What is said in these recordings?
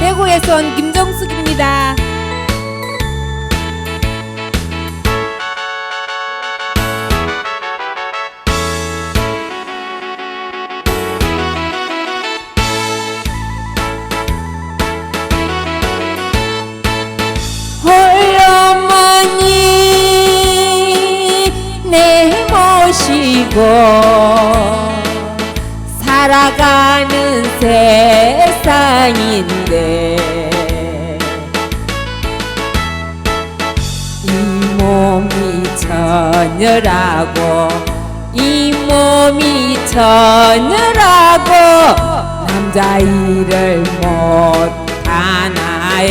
대구에서 온 김정숙입니다. 살아가는 세상인데. 이 몸이 처녀라고 이 몸이 처녀라고 남자 일을 못하나요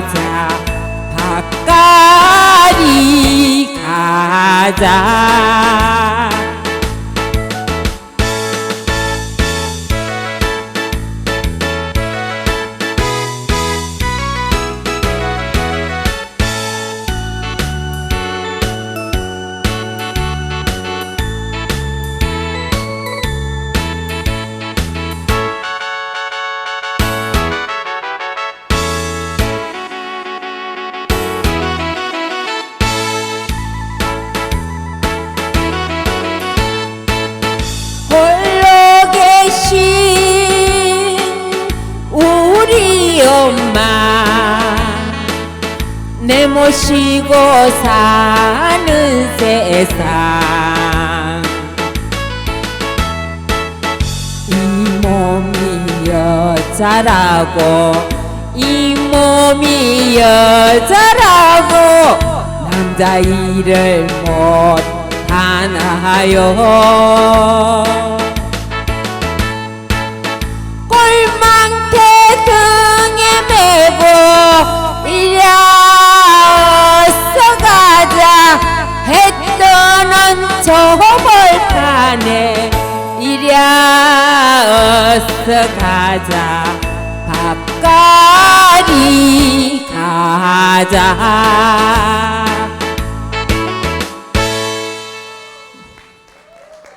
가자. 바까리 가자 내 모시고 사는 세상. 이 몸이 여자라고 이 몸이 여자라고 남자 일을 못하나요 저벌판에 이려서 가자. 밥가리 가자